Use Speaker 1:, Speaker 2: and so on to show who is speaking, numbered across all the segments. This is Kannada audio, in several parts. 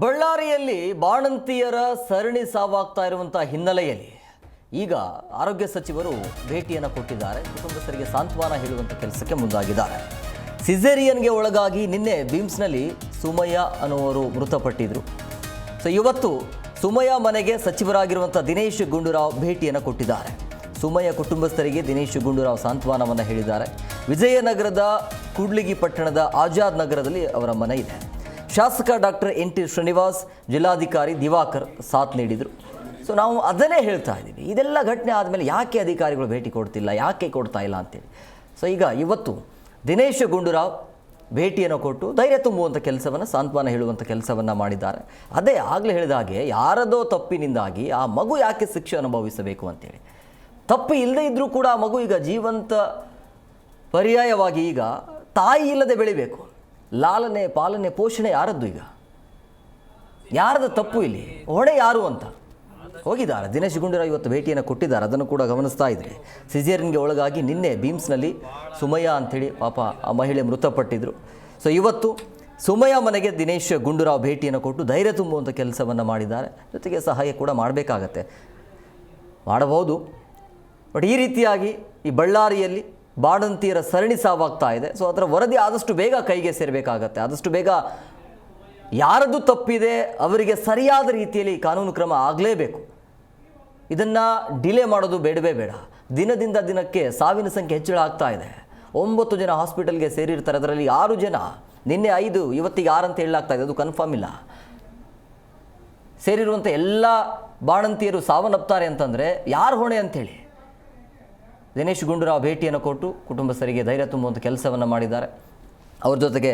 Speaker 1: ಬಳ್ಳಾರಿಯಲ್ಲಿ ಬಾಣಂತಿಯರ ಸರಣಿ ಸಾವಾಗ್ತಾ ಇರುವಂಥ ಹಿನ್ನೆಲೆಯಲ್ಲಿ ಈಗ ಆರೋಗ್ಯ ಸಚಿವರು ಭೇಟಿಯನ್ನು ಕೊಟ್ಟಿದ್ದಾರೆ. ಕುಟುಂಬಸ್ಥರಿಗೆ ಸಾಂತ್ವನ ಹೇಳುವಂಥ ಕೆಲಸಕ್ಕೆ ಮುಂದಾಗಿದ್ದಾರೆ. ಸಿಸೇರಿಯನ್ಗೆ ಒಳಗಾಗಿ ನಿನ್ನೆ ಬಿಮ್ಸ್ನಲ್ಲಿ ಸುಮಯ್ಯ ಅನ್ನುವರು ಮೃತಪಟ್ಟಿದ್ರು. ಸೊ, ಇವತ್ತು ಸುಮಯ್ಯ ಮನೆಗೆ ಸಚಿವರಾಗಿರುವಂಥ ದಿನೇಶ್ ಗುಂಡೂರಾವ್ ಭೇಟಿಯನ್ನು ಕೊಟ್ಟಿದ್ದಾರೆ. ಸುಮಯ್ಯ ಕುಟುಂಬಸ್ಥರಿಗೆ ದಿನೇಶ್ ಗುಂಡೂರಾವ್ ಸಾಂತ್ವನವನ್ನು ಹೇಳಿದ್ದಾರೆ. ವಿಜಯನಗರದ ಕೂಡ್ಲಿಗಿ ಪಟ್ಟಣದ ಆಜಾದ್ ನಗರದಲ್ಲಿ ಅವರ ಮನೆ ಇದೆ. ಶಾಸಕ ಡಾಕ್ಟರ್ ಎನ್ ಟಿ ಶ್ರೀನಿವಾಸ್, ಜಿಲ್ಲಾಧಿಕಾರಿ ದಿವಾಕರ್ ಸಾಥ್ ನೀಡಿದರು. ಸೊ ನಾವು ಅದನ್ನೇ ಹೇಳ್ತಾ ಇದ್ದೀವಿ. ಇದೆಲ್ಲ ಘಟನೆ ಆದಮೇಲೆ ಯಾಕೆ ಅಧಿಕಾರಿಗಳು ಭೇಟಿ ಕೊಡ್ತಿಲ್ಲ, ಯಾಕೆ ಕೊಡ್ತಾ ಇಲ್ಲ ಅಂತೇಳಿ. ಸೊ ಈಗ ಇವತ್ತು ದಿನೇಶ್ ಗುಂಡೂರಾವ್ ಭೇಟಿಯನ್ನು ಕೊಟ್ಟು ಧೈರ್ಯ ತುಂಬುವಂಥ ಕೆಲಸವನ್ನು, ಸಾಂತ್ವನ ಹೇಳುವಂಥ ಕೆಲಸವನ್ನು ಮಾಡಿದ್ದಾರೆ. ಅದೇ ಆಗಲೇ ಹೇಳಿದ ಹಾಗೆ ಯಾರದೋ ತಪ್ಪಿನಿಂದಾಗಿ ಆ ಮಗು ಯಾಕೆ ಶಿಕ್ಷೆ ಅನುಭವಿಸಬೇಕು ಅಂತೇಳಿ. ತಪ್ಪು ಇಲ್ಲದೇ ಇದ್ದರೂ ಕೂಡ ಆ ಮಗು ಈಗ ಜೀವಂತ ಪರ್ಯಾಯವಾಗಿ ಈಗ ತಾಯಿ ಇಲ್ಲದೆ ಬೆಳಿಬೇಕು. ಲಾಲನೆ, ಪಾಲನೆ, ಪೋಷಣೆ ಯಾರದ್ದು ಈಗ? ಯಾರದ ತಪ್ಪು ಇಲ್ಲಿ? ಹೊಣೆ ಯಾರು ಅಂತ? ಹೋಗಿದ್ದಾರೆ. ದಿನೇಶ್ ಗುಂಡೂರಾವ್ ಇವತ್ತು ಭೇಟಿಯನ್ನು ಕೊಟ್ಟಿದ್ದಾರೆ. ಅದನ್ನು ಕೂಡ ಗಮನಿಸ್ತಾ ಇದ್ರೆ. ಸಿಜೇರಿನ್ಗೆ ಒಳಗಾಗಿ ನಿನ್ನೆ ಬೀಮ್ಸ್ನಲ್ಲಿ ಸುಮಯ್ಯ ಅಂಥೇಳಿ ಪಾಪ ಆ ಮಹಿಳೆ ಮೃತಪಟ್ಟಿದ್ರು. ಸೊ ಇವತ್ತು ಸುಮಯ್ಯ ಮನೆಗೆ ದಿನೇಶ್ ಗುಂಡೂರಾವ್ ಭೇಟಿಯನ್ನು ಕೊಟ್ಟು ಧೈರ್ಯ ತುಂಬುವಂಥ ಕೆಲಸವನ್ನು ಮಾಡಿದ್ದಾರೆ. ಜೊತೆಗೆ ಸಹಾಯ ಕೂಡ ಮಾಡಬೇಕಾಗತ್ತೆ. ಮಾಡಬಹುದು. ಬಟ್ ಈ ರೀತಿಯಾಗಿ ಈ ಬಳ್ಳಾರಿಯಲ್ಲಿ ಬಾಣಂತಿಯರ ಸರಣಿ ಸಾವಾಗ್ತಾ ಇದೆ. ಸೊ ಅದರ ವರದಿ ಆದಷ್ಟು ಬೇಗ ಕೈಗೆ ಸೇರಬೇಕಾಗತ್ತೆ. ಆದಷ್ಟು ಬೇಗ ಯಾರದ್ದು ತಪ್ಪಿದೆ ಅವರಿಗೆ ಸರಿಯಾದ ರೀತಿಯಲ್ಲಿ ಕಾನೂನು ಕ್ರಮ ಆಗಲೇಬೇಕು. ಇದನ್ನು ಡಿಲೇ ಮಾಡೋದು ಬೇಡವೇ ಬೇಡ. ದಿನದಿಂದ ದಿನಕ್ಕೆ ಸಾವಿನ ಸಂಖ್ಯೆ ಹೆಚ್ಚಳ ಆಗ್ತಾ ಇದೆ. ಒಂಬತ್ತು ಜನ ಹಾಸ್ಪಿಟಲ್ಗೆ ಸೇರಿರ್ತಾರೆ. ಅದರಲ್ಲಿ ಆರು ಜನ, ನಿನ್ನೆ ಐದು, ಇವತ್ತಿಗೆ ಆರು ಅಂತ ಹೇಳಲಾಗ್ತಾ ಇದೆ. ಅದು ಕನ್ಫರ್ಮ್ ಇಲ್ಲ. ಸೇರಿರುವಂಥ ಎಲ್ಲ ಬಾಣಂತಿಯರು ಸಾವನ್ನಪ್ತಾರೆ ಅಂತಂದರೆ ಯಾರು ಹೊಣೆ ಅಂಥೇಳಿ ದಿನೇಶ್ ಗುಂಡೂರಾವ್ ಭೇಟಿಯನ್ನು ಕೊಟ್ಟು ಕುಟುಂಬಸ್ಥರಿಗೆ ಧೈರ್ಯ ತುಂಬುವಂಥ ಕೆಲಸವನ್ನು ಮಾಡಿದ್ದಾರೆ. ಅವ್ರ ಜೊತೆಗೆ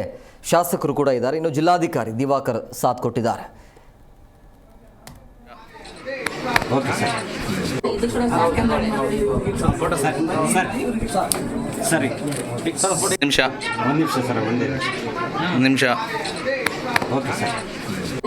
Speaker 1: ಶಾಸಕರು ಕೂಡ ಇದ್ದಾರೆ. ಇನ್ನು ಜಿಲ್ಲಾಧಿಕಾರಿ ದಿವಾಕರ್ ಸಾಥ್ ಕೊಟ್ಟಿದ್ದಾರೆ.
Speaker 2: Sir sir. ಸರ್. ಸರಿ ಸರ್
Speaker 3: ನಿಮಿಷ.
Speaker 2: ಒಂದು ನಿಮಿಷ ಸರ್ ಒಂದೇ
Speaker 3: ಒಂದು ನಿಮಿಷ.
Speaker 2: Okay sir.